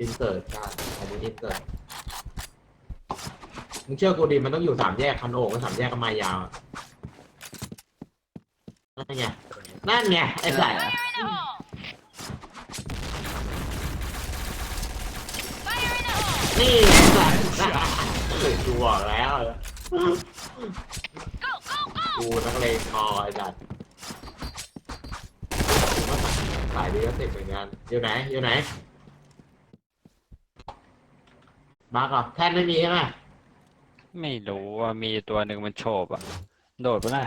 อินเสิร์ตใช่อันนี้อินเสิร์ตมึงเชื่อกูดิมันต้องอยู่สามแยกคันโอ่งกับสามแยกก็มายาวอะนั่นไง นั่นไง ไอ้สัตว์นี่ไอ้สัตว์กูบอกแล้วกูนักเลงคอไอ้สัตว์สายดีก็ติดเหมือนกันอยู่ไหนอยู่ไหน มาก่อนแท่นไม่มีใช่ไหมไม่รู้ว่ามีตัวหนึ่งมันโฉบอะ โดดปะน่ะ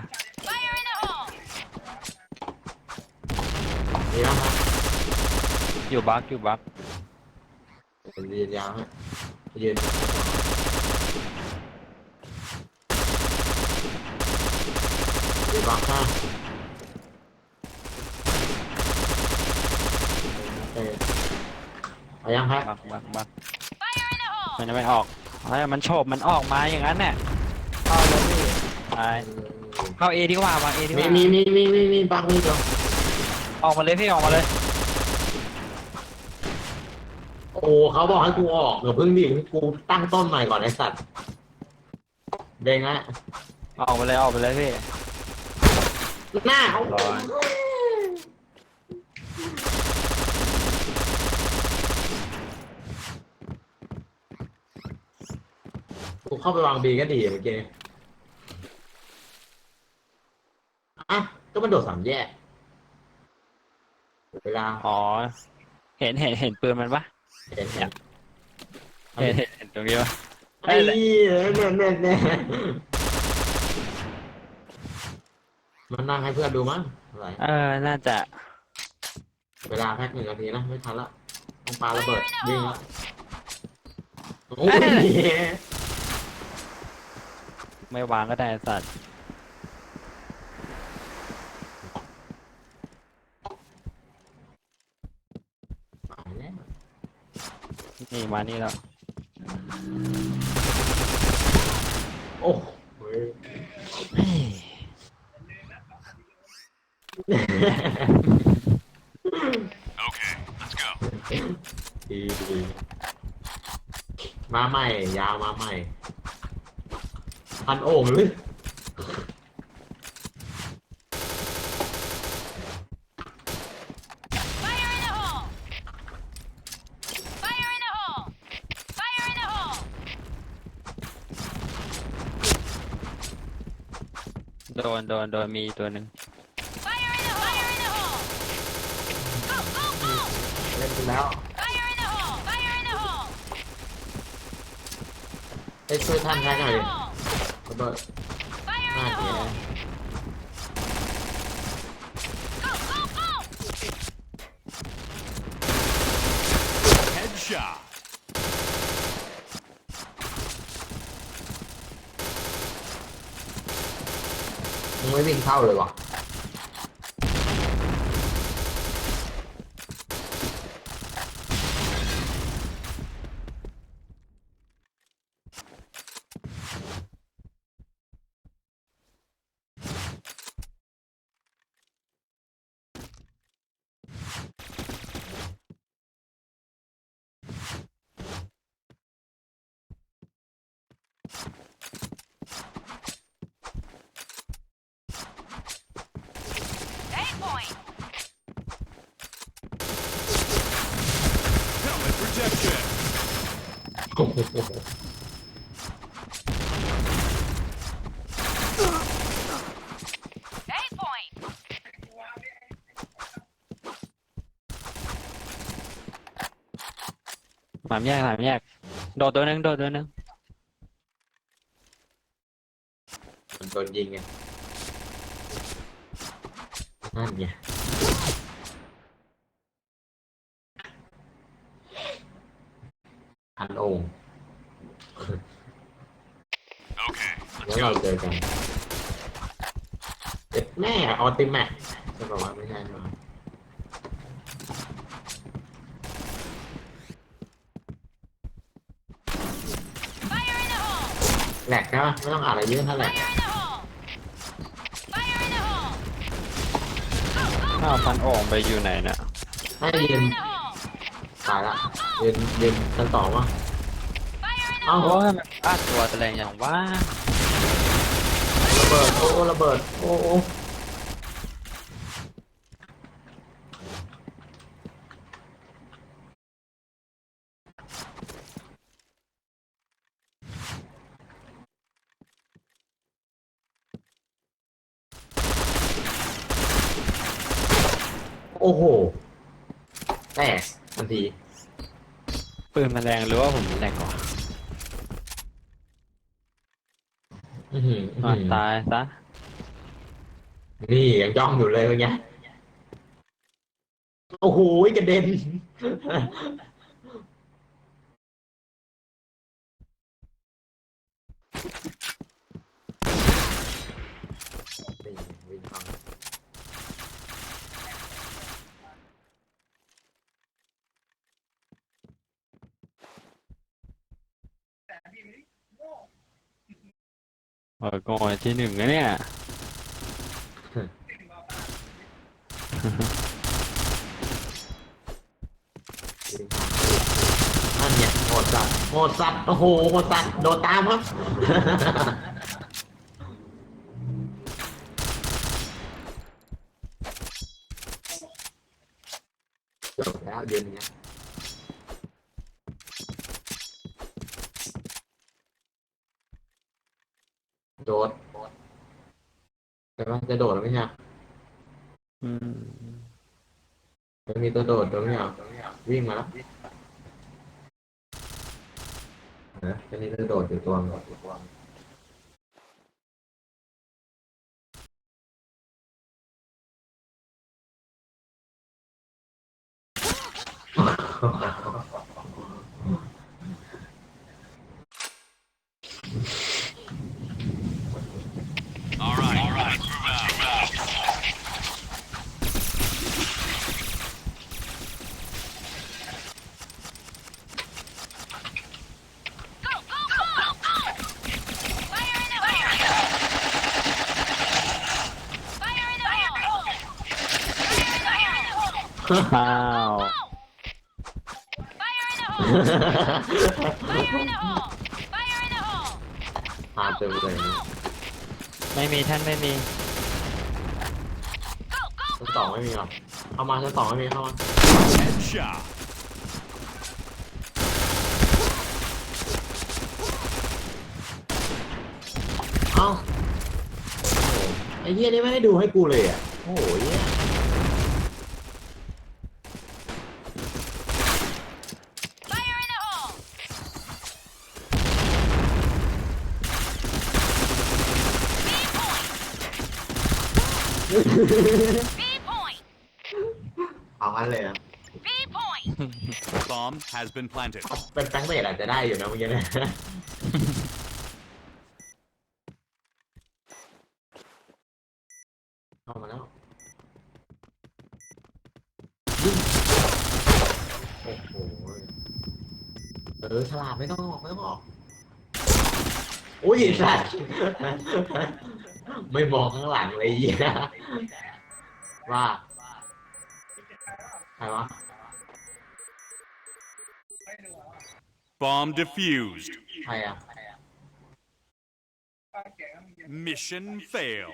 มีแล้วครับอยู่บักอยู่บักเป็นยืนยาวฮะยืนยืนบล็อกฮะโอเคเอายังครับบักบักบัก มันจะไม่ออกเฮ้ยมันโฉบมันออกมาอย่างนั้นเนี่ยเข้าเลยพี่ไปเข้าเอดีกว่าวางเอดีกมีว่า มีมีมีมีมีบักมีตัวออกมาเลยพี่ออกมาเลย โอ้เขาบอกให้กูออกเดี๋ยวเพิ่งดิกูตั้งต้นใหม่ก่อนไอ้สัตว์เด้งละออกมาเลยออกมาเลยพี่หน้าร้อย กูเข้าไปวางบีก็ดีเมื่อกี้อะก็มันโดดสามแยกเวลาอ๋อ เห็นเห็นเห็นปืนมันปะเห็นเห็นเห็นเห็นเห็นตรงนี้ปะไอ้เนี่ยเนี่ยเนี่ยมันนั่งให้เพื่อนดูมั้งอะไรเออ น่าจะ เวลาแพ็กหนึ่งนาทีนะ ไม่ทันละต้องปาระเบิดวิ่งละโอ้ย ไม่วางก็ได้ไอ้สัตว์ตายแล้วนี่มานี่แล้วโอ้เว้ยดีดีมาใหม่ ยาวมาใหม่ พันโอ่งเลยโดนโดนโดนมีตัวหนึ่งเล่นไปแล้วเอ้ยช่วยท่านแพ็กหน่อยดิ ระเบิดหน้าเสีย Headshot. มึงไม่วิ่งเข้าเลยวะเ e l m e t protection. โอ้โหมามแยกหมามแยก โดดตัวหนึงโดดตัวหนึงมันโดนยิงไงนั่นไงพันโอง Okay, แล้วเราเจอกันเจ็บแม่ออติแม็กจะบอกว่าไม่ใช่หรอแหลกนะไม่ต้องอ่านอะไรเยอะเท่าไหร่ข้าวฟันโอ่งไปอยู่ไหนน่ะให้ยืนตายละเรียนเรียนชั้นสองวะเอ้าโอ้ยมันพลาดตัวแรงอย่างว่าระ เบิดโอ้ระเบิดโอ้โอ้โอโหแตกทันทีปืนมันแรงหรือว่าผมแรงกว่า อื้อหืออื้ออะหือตายซะนี่ยังจ้องอยู่เลยเป็นไงโอ้โหกระเด็นนี่วิ่งเข้ามา โอ้ยโง่ที่หนึ่งนะเนี่ยวิ่านั่นเนี่ยโหดสัตว์โหดสัตว์โอ้โหโหดสัตว์โดดตามครับ จบแล้วเดือนนี้โดดแต่ว่า จะโดดหรือไม่ใช่อืมมันมีตัวโดดตัวไม่เอาวิ่งมาแล้วนะจะมีตัวโดดอยู่ตัวหนึง อ้าวพาเจอเลย ไม่มีท่านไม่มีชั้นสองไม่มีหรอเข้ามาชั้นสองไม่มีเข้ามา Headshot. เอ้าโอ้โหไอ้เหี้ยนี่ไม่ได้ดูให้กูเลยอะ โอ้โหเหี้ย เอางั้นเลยนะ Bomb has been planted. เป็นแฟงเบดอาจจะได้อยู่นะเมื่อกี้เนะ เข้ามาแล้วยิงโอ้โหเออฉลาดไม่ต้องออกไม่ต้องออกอุ้ยสัตว์ ไม่มองข้างหลังเลยเหี้ยว่า ใครวะ Bomb defused. ใครอ่ะ Mission fail.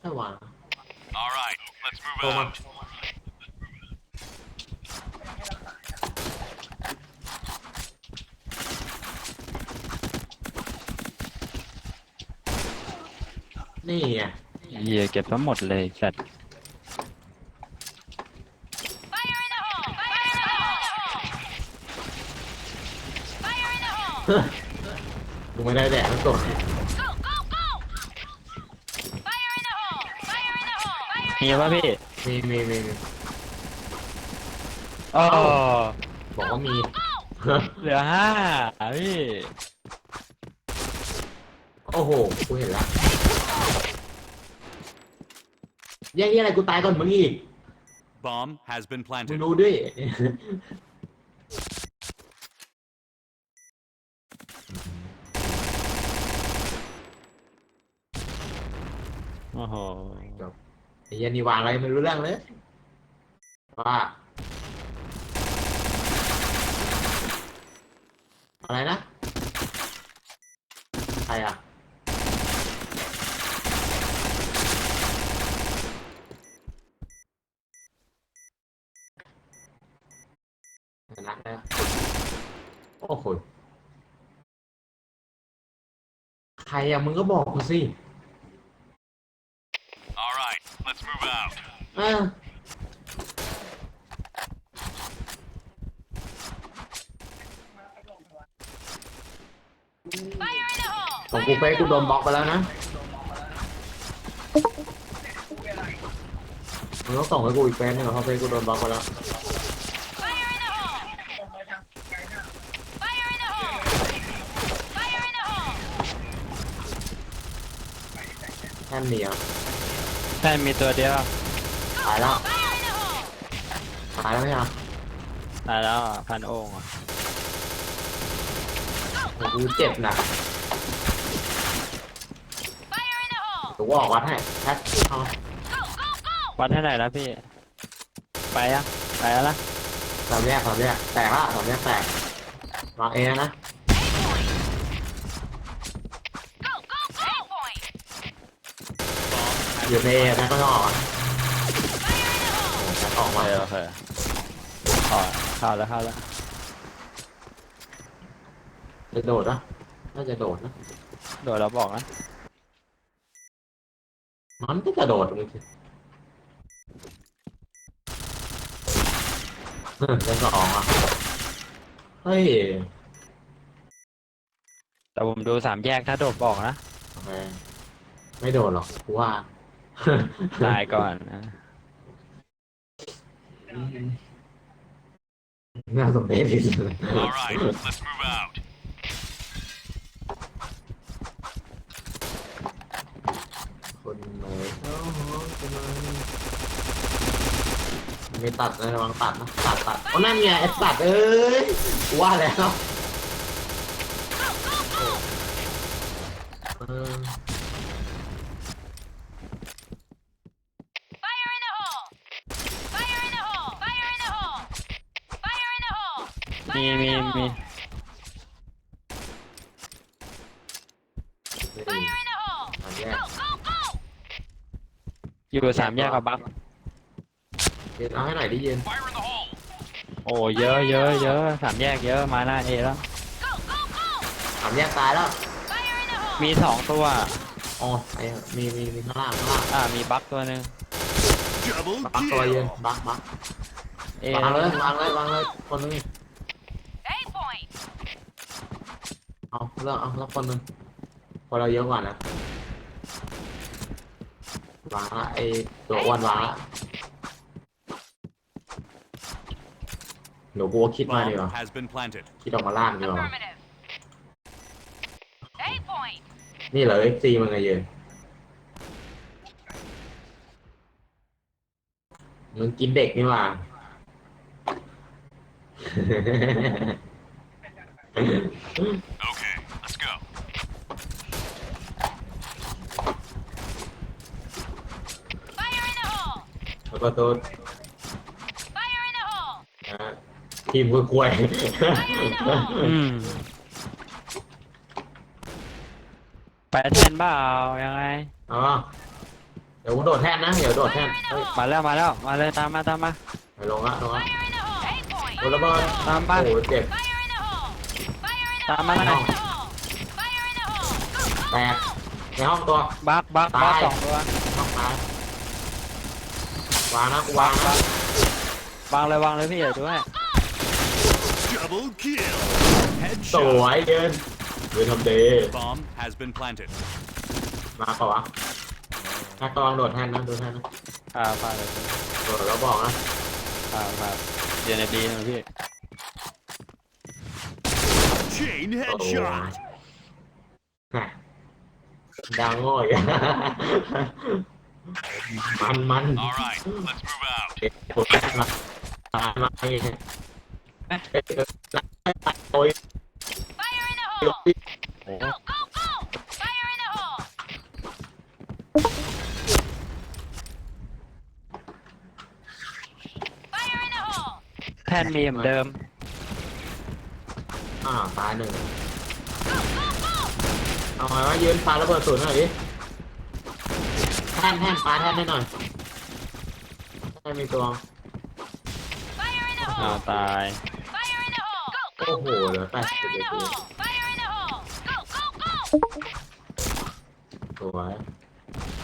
ใครวะ All right, let's move โ นี่ไงเหี้ยเก็บทั้งหมดเลยสัตว์กูไม่ได้แดกทั้งตัวมีป่ะพี่มีมีมีมีอ๋อบอกว่ามี เหลือห้าพี่ โอ้โห กูเห็นแล้ วแย่งนี่อะไรกูตายก่อนมึงอีก Bomb has been มึง planted. ดูด้วย โอ้โหไอ้เหี้ยันนี่วางอะไรไม่รู้เรื่องเลยว่าอะไรนะ ใครอะ ชนะแล้วโอ้โห ใครอะมึงก็บอกกูสิ All right, let's move out. เออของกูเฟซกูโดนบล็อกไปแล้วนะมึงต้องส่งให้กูอีกเฟซหนึ่งเพราะเฟซกูโดนบล็อกไปแล้ว แค่เหนียวแค่มีตัวเดียวตายแล้วตายแล้วไหมอะตายแล้วอะพันโอ่งอะโอ้โหเจ็บหนักเดี๋ยวกูออกวัดให้แพทเอาวัดให้ไหนแล้วพี่ ไปยังไปแล้วนะสามแยกสามแยกแตกละสามแยกแตกวางเอนะ อยู่ในเอแพทก็ต้องออกอะโอ้โหแพทออกโอมาเคโอเคอ๋อเข้าแล้วเข้าแล้วจะโดดนะน่าจะโดดนะ โดดเราบอกนะมันก็จะโดดมึงสิเออจะสองอะ เฮ้ยแต่ผมดูสามแยกถ้าโดดบอกนะโอเคไม่โดดหรอกกูว่า ตายก่อนนะน่าสมเพชที่สุดเลย All right, let's move out. คนไหนเขาหอมกันมาไม่ตัดนะระวังตัดนะตัดตัดโอ้นั่นไงไอ้ตัดเอ้ยกูว่าแล้วเออ มีมีมีนี่อยู่สามแยกกับบักเย็นเอาให้หน่อยดิเย็น Fire in the hole. โอ้เยอะเยอะเยอะสามแยกเยอะมาหน้าเอแล้วสามแยกตายแล้วมีสองตัวอ๋อไอ้มีมีมีข้างล่างข้างล่างอ่ามีบักตัวหนึ่ง Double บักตัวเย็น kill. บักบักเอวางเลยวางเลยวางเลยคนนึง เอาเรื่องเอาแล้วคนนึงคนเราเยอะกว่านะวางละไอ้ตัวอ้วนวางละเดี๋ยวกูก็คิดมาดีกว่า Bomb has been planted. คิดออกมาล่างดีกว่านี่เหรอเอฟซีมึงไงเย็นมึงกินเด็กนี่หว่า Okay, let's go. แล้วก็ตัวนะทีมกล้วยอืมไปแทนเปล่ายังไงๆอ๋อเดี๋ยวกูโดดแท่นนะ เดี๋ยวโดดแท่นเฮ้ยมาแล้วมาแล้วมาเลยตามมาตามมา ไปลงละลงละโอ้ระเบิดตามไป โอ้โหเจ็บตามมาหน่อยแตกในห้องตัว บักบักบักตาย สองตัวห้องท้าย วางนะกูวางนะวางเลยวางเลยพี่เดี๋ยวดูให้ Double kill. สว Headshot. ยเกินเวททำเดย์ Bomb has been planted. มาเปล่าวะถ้ากลองโดดแท่นนะโดดแท่นนะพาพาเลยโดดแล้วบอกนะพาพาเดี๋ยวในดีนะพี่ Chain โอ้โห headshot. ฮะดังโง่อีก มันมัน All right, let's move out. ผมมาตามมาให้เนี่ยเอ้ยเอ้ยโอ้ยโอ้แทนมีเหมือนเดิมอ้าวตายหนึ่งเอาไงวะยืนปาระเบิดศูนย์หน่อยดิแท่นแท่นปาแท่นให้หน่อยแท่นมีตัว Fire in the อ้าว hole! ตาย Fire in the hole! Go, โอ้ go, โห go! เหลือแปดสิบ Fire เอ็ in ด the ตัว hole! Fire in the hole! Go, go, go! สวย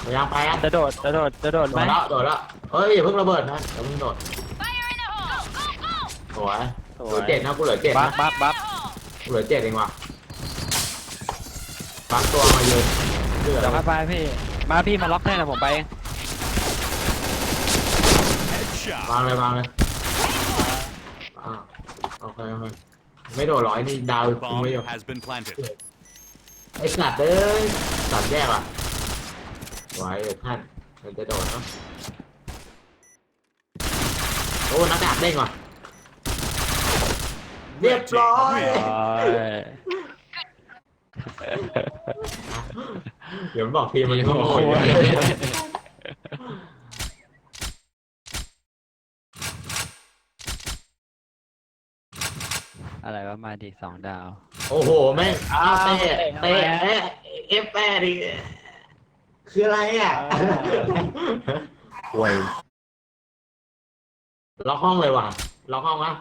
พยายามไปอะจะโดดจะโดดจะโดดโดไหมดแล้วโดดแล้วเฮ้ยอย่าเพิ่งระเบิดนะอย่าเพิ่งโดด Fire in the hole! Go, go, go! สวยสเหวลือยเจ็ดนะกูเหลือเจ็ดบันะฟบัฟบัฟกูเหลือเจ็ดเองว่ะปักตัวมายืนเลือดเดี๋ยวค่อยไปพี่ มาพี่มาล็อกแท่นนะผมไปเอง Headshot. วางเลยวางเลยอ่าโอเคโอเคไม่โดดหรอไอ้นี่ดาวกู Bomb ไม่อยู่ has been planted. ไอ้สัตว์เอ้ยสัตว์แยกอะไว้ท่านมันจะโดดเนาะโอ้หน้ากากเด้งว่ะเรียบร้อยโอ้ย เดี๋ยวมันบอกทีมมันโง่โอ้โหอะไรวะมาดิสองดาว โอ้โหแม่งอ้าวเตะเตะเอ๊ะเอฟแปดดิคืออะไรอะอ่าห่วยล็อกห้องเลยว่ะล็อกห้องวะ